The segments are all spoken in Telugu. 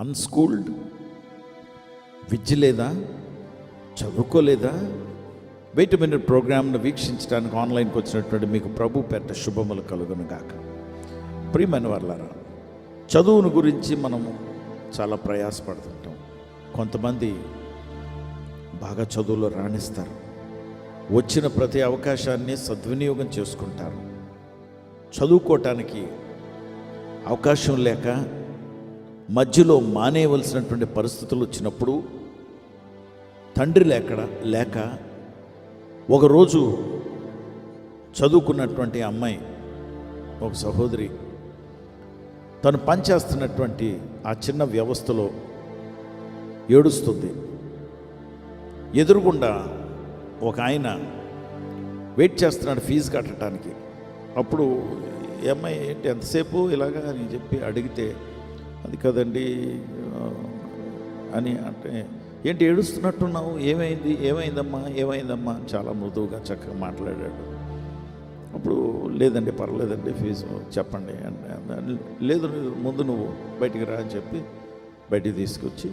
అన్స్కూల్డ్ విద్య లేదా చదువుకోలేదా వెయిట్ మినిట్ ప్రోగ్రామ్ను వీక్షించడానికి ఆన్లైన్కి వచ్చినటువంటి మీకు ప్రభు పెద్ద శుభములు కలుగును గాక. ప్రియమైన వాళ్ళారా చదువును గురించి మనము చాలా ప్రయాసపడుతుంటాం. కొంతమంది బాగా చదువులో రాణిస్తారు. వచ్చిన ప్రతి అవకాశాన్ని సద్వినియోగం చేసుకుంటారు. చదువుకోవటానికి అవకాశం లేక మధ్యలో మానేయవలసినటువంటి పరిస్థితులు వచ్చినప్పుడు తండ్రి లేక లేక ఒకరోజు చదువుకున్నటువంటి అమ్మాయి ఒక సహోదరి తను పనిచేస్తున్నటువంటి ఆ చిన్న వ్యవస్థలో ఏడుస్తుంది. ఎదురుగుండా ఒక ఆయన వెయిట్ చేస్తున్నాడు ఫీజు కట్టడానికి. అప్పుడు ఈ అమ్మాయి ఏంటి ఎంతసేపు ఇలాగా? అని చెప్పి అడిగితే అది కదండి అని అంటే ఏంటి ఏడుస్తున్నట్టున్నావు? ఏమైంది? ఏమైందమ్మా? ఏమైందమ్మా? అని చాలా మృదువుగా చక్కగా మాట్లాడాడు. అప్పుడు లేదండి పర్లేదండి ఫీజు చెప్పండి అంటే లేదు లేదు, ముందు నువ్వు బయటికి రా అని చెప్పి బయటికి తీసుకొచ్చి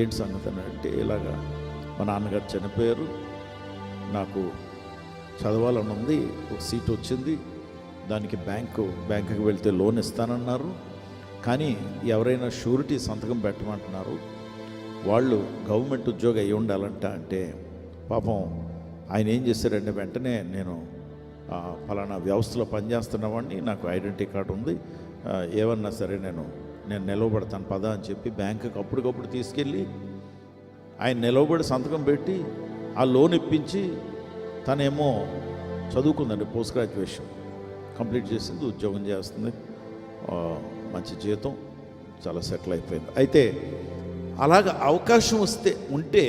ఏంటి సంగతి అని అంటే ఇలాగా మా నాన్నగారు చనిపోయారు. నాకు చదవాలని ఉంది ఒక సీట్ వచ్చింది. దానికి బ్యాంకు బ్యాంకుకి వెళ్తే లోన్ ఇస్తానన్నారు. కానీ ఎవరైనా షూరిటీ సంతకం పెట్టమంటున్నారు వాళ్ళు గవర్నమెంట్ ఉద్యోగం అయి ఉండాలంట అంటే పాపం ఆయన ఏం చేశారంటే వెంటనే నేను ఫలానా వ్యవస్థలో పనిచేస్తున్నవాడిని నాకు ఐడెంటిటీ కార్డు ఉంది ఏమన్నా సరే నేను నేను నిలవబడతాను పదా అని చెప్పి బ్యాంకుకి అప్పటికప్పుడు తీసుకెళ్ళి ఆయన నిలవబడి సంతకం పెట్టి ఆ లోన్ ఇప్పించి తనేమో చదువుకుందండి పోస్ట్ గ్రాడ్యుయేషన్ కంప్లీట్ చేసింది ఉద్యోగం చేస్తుంది. మంచి జీతం చాలా సెటిల్ అయిపోయింది. అయితే అలాగ అవకాశం వస్తే ఉంటే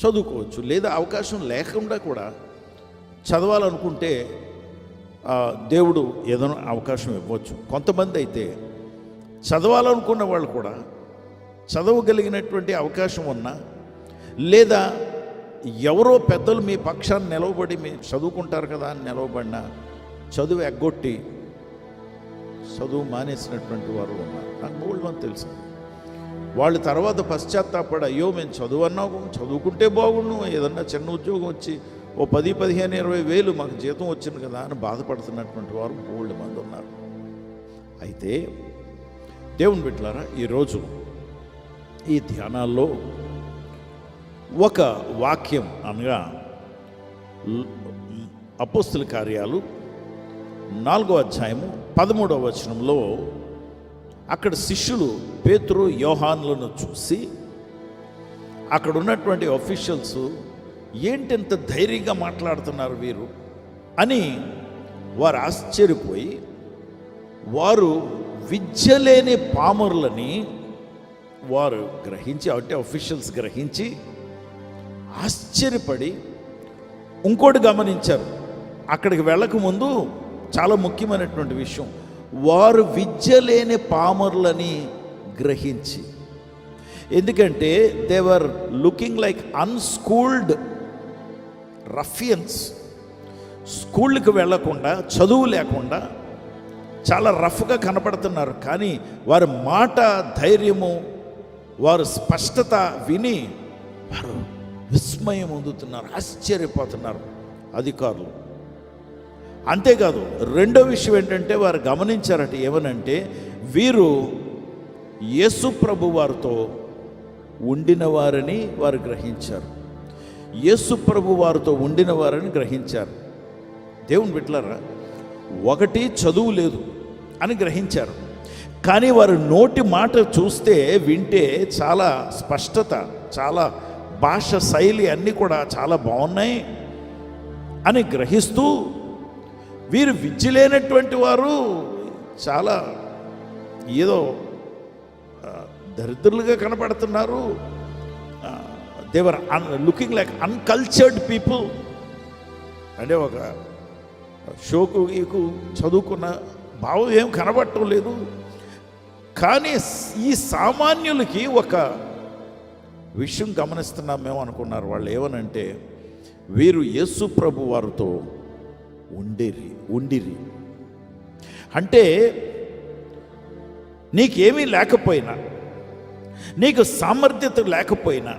చదువుకోవచ్చు. లేదా అవకాశం లేకుండా కూడా చదవాలనుకుంటే దేవుడు ఏదైనా అవకాశం ఇవ్వచ్చు. కొంతమంది అయితే చదవాలనుకున్న వాళ్ళు కూడా చదవగలిగినటువంటి అవకాశం ఉన్నా లేదా ఎవరో పెద్దలు మీ పక్షాన్ని నిలవబడి మీ చదువుకుంటారు కదా అని నిలవబడినా చదువు ఎగ్గొట్టి చదువు మానేసినటువంటి వారు ఉన్నారు. నాకు మూడు మంది తెలుసు. వాళ్ళు తర్వాత పశ్చాత్తాపడి అయ్యో మేము చదువు అన్నావు చదువుకుంటే బాగుండు ఏదన్నా చిన్న ఉద్యోగం వచ్చి ఓ పది పదిహేను ఇరవై వేలు మాకు జీతం వచ్చింది కదా అని బాధపడుతున్నటువంటి వారు మూడు మంది ఉన్నారు. అయితే దేవుని బిడ్డలారా ఈరోజు ఈ ధ్యానాల్లో ఒక వాక్యం అనగా అపోస్తుల కార్యాలు నాలుగో అధ్యాయము పదమూడవ వచనంలో అక్కడ శిష్యులు పేతురు యోహాన్లను చూసి అక్కడ ఉన్నటువంటి అఫీషియల్స్ ఏంటంత ధైర్యంగా మాట్లాడుతున్నారు వీరు? అని వారు ఆశ్చర్యపోయి వారు విద్య లేని పామరులని వారు గ్రహించి అంటే అఫీషియల్స్ గ్రహించి ఆశ్చర్యపడి ఇంకోటి గమనించారు. అక్కడికి వెళ్ళక ముందు చాలా ముఖ్యమైనటువంటి విషయం. వారు విద్య లేని పామరులని గ్రహించి. ఎందుకంటే దేవర్ లుకింగ్ లైక్ అన్స్కూల్డ్ రఫియన్స్ స్కూళ్ళకి వెళ్ళకుండా చదువు లేకుండా చాలా రఫ్గా కనపడుతున్నారు. కానీ వారి మాట ధైర్యము వారు స్పష్టత విని వారు విస్మయం పొందుతున్నారు ఆశ్చర్యపోతున్నారు అధికారులు. అంతేకాదు రెండో విషయం ఏంటంటే వారు గమనించారట ఏమనంటే వీరు యేసు ప్రభు వారితో ఉండిన వారని వారు గ్రహించారు. యేసు ప్రభు వారితో ఉండిన వారని గ్రహించారు. దేవుని బిడ్డలారా ఒకటి చదువు లేదు అని గ్రహించారు. కానీ వారి నోటి మాట చూస్తే వింటే చాలా స్పష్టత చాలా భాష శైలి అన్నీ కూడా చాలా బాగున్నాయి అని గ్రహిస్తూ వీరు విద్య లేనటువంటి వారు చాలా ఏదో దరిద్రులుగా కనపడుతున్నారు. దేవర్ అన్ లుకింగ్ లైక్ అన్కల్చర్డ్ పీపుల్ అంటే ఒక షోకు ఈకు చదువుకున్న భావం ఏం కనబడటం లేదు. కానీ ఈ సామాన్యులకి ఒక విషయం గమనిస్తున్నాం మేము అనుకున్నారు వాళ్ళు. ఏమనంటే వీరు యేసు ప్రభు వారితో ఉండిరి ఉండిరి. అంటే నీకేమీ లేకపోయినా నీకు సామర్థ్యత లేకపోయినా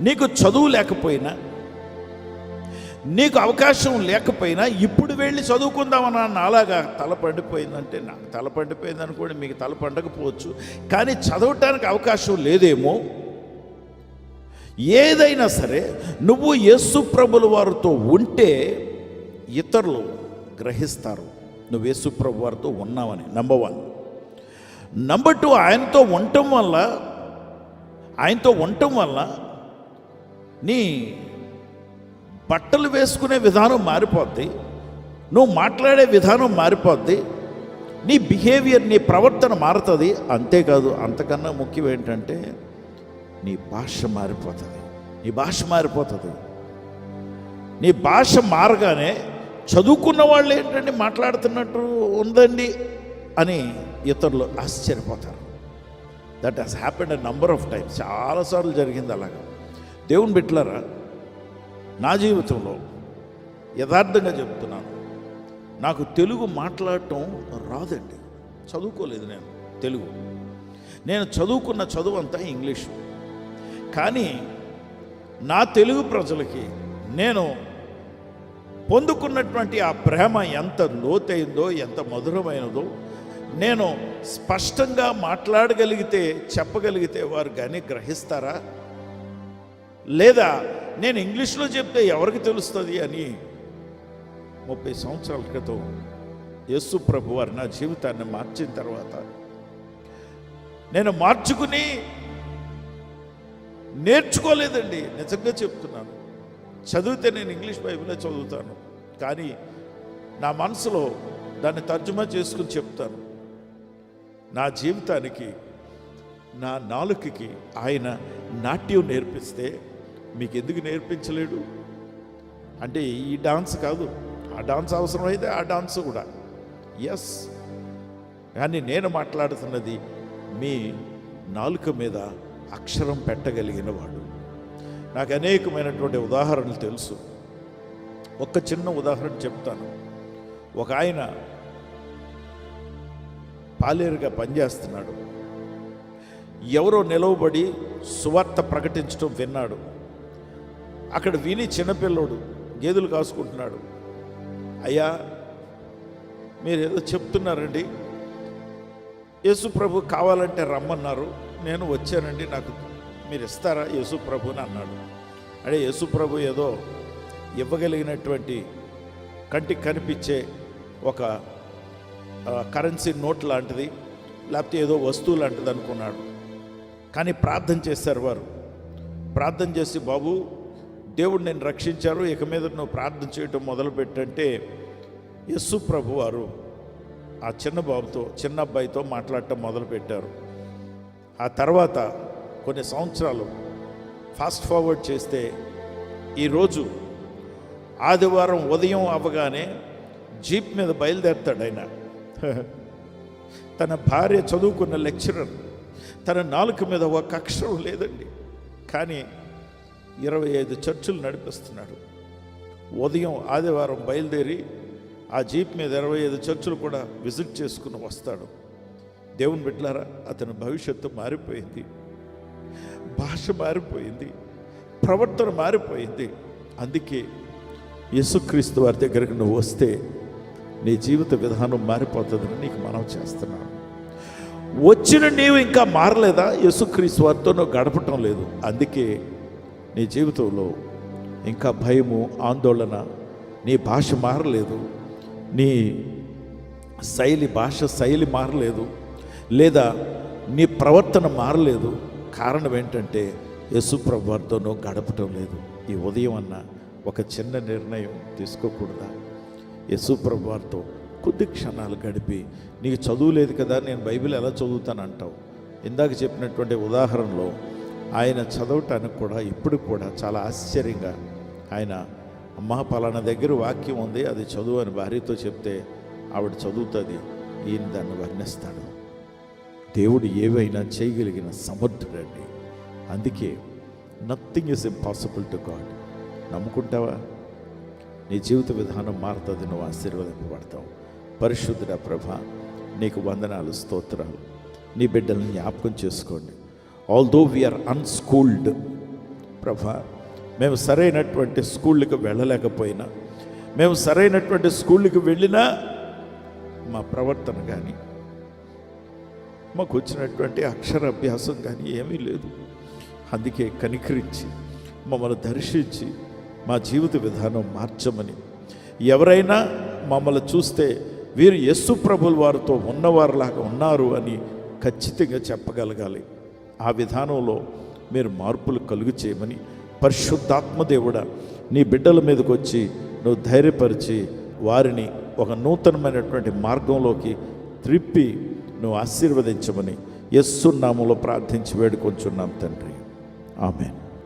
నీకు చదువు లేకపోయినా నీకు అవకాశం లేకపోయినా ఇప్పుడు వెళ్ళి చదువుకుందామన్నా అలాగా తల పండిపోయిందంటే నాకు తల పండిపోయింది అనుకోండి మీకు తల పండకపోవచ్చు. కానీ చదవటానికి అవకాశం లేదేమో. ఏదైనా సరే నువ్వు యేసు ప్రభుల వారితో ఉంటే ఇతరులు గ్రహిస్తారు. నువ్వు యేసు ప్రభు వారితో ఉన్నావని. నంబర్ వన్ నంబర్ టూ ఆయనతో ఉండటం వల్ల ఆయనతో ఉండటం వల్ల నీ బట్టలు వేసుకునే విధానం మారిపోద్ది. నువ్వు మాట్లాడే విధానం మారిపోద్ది. నీ బిహేవియర్ నీ ప్రవర్తన మారుతుంది. అంతేకాదు అంతకన్నా ముఖ్యం ఏంటంటే నీ భాష మారిపోతుంది. నీ భాష మారిపోతుంది. నీ భాష మారగానే చదువుకున్న వాళ్ళు ఏంటంటే మాట్లాడుతున్నట్టు ఉందండి అని ఇతరులు ఆశ్చర్యపోతారు. That has happened a number of times చాలాసార్లు జరిగింది అలాగా. దేవుని బిట్లరా నా జీవితంలో యథార్థంగా చెప్తున్నాను. నాకు తెలుగు మాట్లాడటం రాదండి. చదువుకోలేదు నేను తెలుగు. నేను చదువుకున్న చదువు అంతా ఇంగ్లీషు. కానీ నా తెలుగు ప్రజలకి నేను పొందుకున్నటువంటి ఆ ప్రేమ ఎంత లోతైందో ఎంత మధురమైనదో నేను స్పష్టంగా మాట్లాడగలిగితే చెప్పగలిగితే వారు కానీ గ్రహిస్తారా? లేదా నేను ఇంగ్లీష్లో చెప్తే ఎవరికి తెలుస్తుంది అని? ముప్పై సంవత్సరాల క్రితం యేసు ప్రభు వారు నా జీవితాన్ని మార్చిన తర్వాత నేను మార్చుకుని నేర్చుకోలేదండి. నిజంగా చెప్తున్నాను. చదివితే నేను ఇంగ్లీష్ బైబిలే చదువుతాను. కానీ నా మనసులో దాన్ని తర్జుమా చేసుకుని చెప్తాను. నా జీవితానికి నా నాలుకకి ఆయన నాట్యం నేర్పిస్తే మీకు ఎందుకు నేర్పించలేడు? అంటే ఈ డాన్స్ కాదు. ఆ డాన్స్ అవసరమైతే ఆ డాన్స్ కూడా. ఎస్ కానీ నేను మాట్లాడుతున్నది మీ నాలుక మీద అక్షరం పెట్టగలిగిన వాడు. నాకు అనేకమైనటువంటి ఉదాహరణలు తెలుసు. ఒక చిన్న ఉదాహరణ చెప్తాను. ఒక ఆయన పాలేరుగా పనిచేస్తున్నాడు. ఎవరో నిలవబడి సువార్త ప్రకటించడం విన్నాడు. అక్కడ విని చిన్నపిల్లోడు గేదెలు కాసుకుంటున్నాడు. అయ్యా మీరు ఏదో చెప్తున్నారండి. యేసు ప్రభు కావాలంటే రమ్మన్నారు. నేను వచ్చానండి. నాకు మీరు ఇస్తారా యేసు ప్రభుని అన్నాడు. అంటే యేసు ప్రభు ఏదో ఇవ్వగలిగినటువంటి కంటికి కనిపించే ఒక కరెన్సీ నోట్ లాంటిది లేకపోతే ఏదో వస్తువు లాంటిది అనుకున్నాడు. కానీ ప్రార్థన చేశారు వారు. ప్రార్థన చేసి బాబు దేవుడు నేను రక్షించారు ఇక మీద నువ్వు ప్రార్థన చేయటం మొదలుపెట్టంటే యస్సు ప్రభు వారు ఆ చిన్న బాబుతో చిన్న అబ్బాయితో మాట్లాడటం మొదలుపెట్టారు. ఆ తర్వాత కొన్ని సంవత్సరాలు ఫాస్ట్ ఫార్వర్డ్ చేస్తే ఈరోజు ఆదివారం ఉదయం అవ్వగానే జీప్ మీద బయలుదేరుతాడు ఆయన. తన భార్య చదువుకున్న లెక్చరర్. తన నాలుక మీద ఒక అక్షరం లేదండి. కానీ ఇరవై ఐదు చర్చలు నడిపిస్తున్నాడు. ఉదయం ఆదివారం బయలుదేరి ఆ జీప్ మీద ఇరవై ఐదు చర్చలు కూడా విజిట్ చేసుకుని వస్తాడు. దేవుని బిడ్డలారా అతని భవిష్యత్తు మారిపోయింది. భాష మారిపోయింది ప్రవర్తన మారిపోయింది. అందుకే యేసుక్రీస్తు వారి దగ్గరకు నువ్వు వస్తే నీ జీవిత విధానం మారిపోతుందని నీకు మనం చేస్తున్నాను. వచ్చిన నీవు ఇంకా మారలేదా? యేసుక్రీస్తు వారితో నువ్వు గడపటం లేదు. అందుకే నీ జీవితంలో ఇంకా భయము ఆందోళన నీ భాష మారలేదు. నీ శైలి భాష శైలి మారలేదు. లేదా నీ ప్రవర్తన మారలేదు. కారణం ఏంటంటే యేసుప్రభు గడపటం లేదు. ఈ ఉదయం అన్న ఒక చిన్న నిర్ణయం తీసుకోకూడదా? యశుప్రభుతో కొద్ది క్షణాలు గడిపి నీకు చదువు లేదు కదా నేను బైబిల్ ఎలా చదువుతాను అంటావు ఇందాక చెప్పినటువంటి ఉదాహరణలో ఆయన చదవటానికి కూడా ఇప్పుడు కూడా చాలా ఆశ్చర్యంగా ఆయన అమ్మ పలానా దగ్గర వాక్యం ఉంది అది చదువు అని భార్యతో చెప్తే ఆవిడ చదువుతుంది ఈయన దాన్ని వర్ణిస్తాడు. దేవుడు ఏవైనా చేయగలిగిన సమర్థుడండి. అందుకే nothing is impossible to God నమ్ముకుంటావా? నీ జీవిత విధానం మారుతుంది నువ్వు ఆశీర్వదింపబడతావు పరిశుద్ధుడ ప్రభ నీకు వందనాలు స్తోత్రాలు. నీ బిడ్డలను జ్ఞాపకం చేసుకోండి. ఆల్దో వీఆర్ అన్స్కూల్డ్ ప్రభ మేము సరైనటువంటి స్కూళ్ళకి వెళ్ళలేకపోయినా మేము సరైనటువంటి స్కూళ్ళకి వెళ్ళినా మా ప్రవర్తన కానీ మాకు వచ్చినటువంటి అక్షరాభ్యాసం కానీ ఏమీ లేదు. అందుకే కనికరించి మమ్మల్ని దర్శించి మా జీవిత విధానం మార్చమని. ఎవరైనా మమ్మల్ని చూస్తే వీరు యస్సు ప్రభుల వారితో ఉన్నవారిలాగా ఉన్నారు అని ఖచ్చితంగా చెప్పగలగాలి. ఆ విధానంలో మీరు మార్పులు కలుగు చేయమని పరిశుద్ధాత్మదేవుడ నీ బిడ్డల మీదకి వచ్చి నువ్వు ధైర్యపరిచి వారిని ఒక నూతనమైనటువంటి మార్గంలోకి త్రిప్పి నువ్వు ఆశీర్వదించమని యస్సు నామంలో ప్రార్థించి వేడుకొంచున్నాం తండ్రి. ఆమెన్.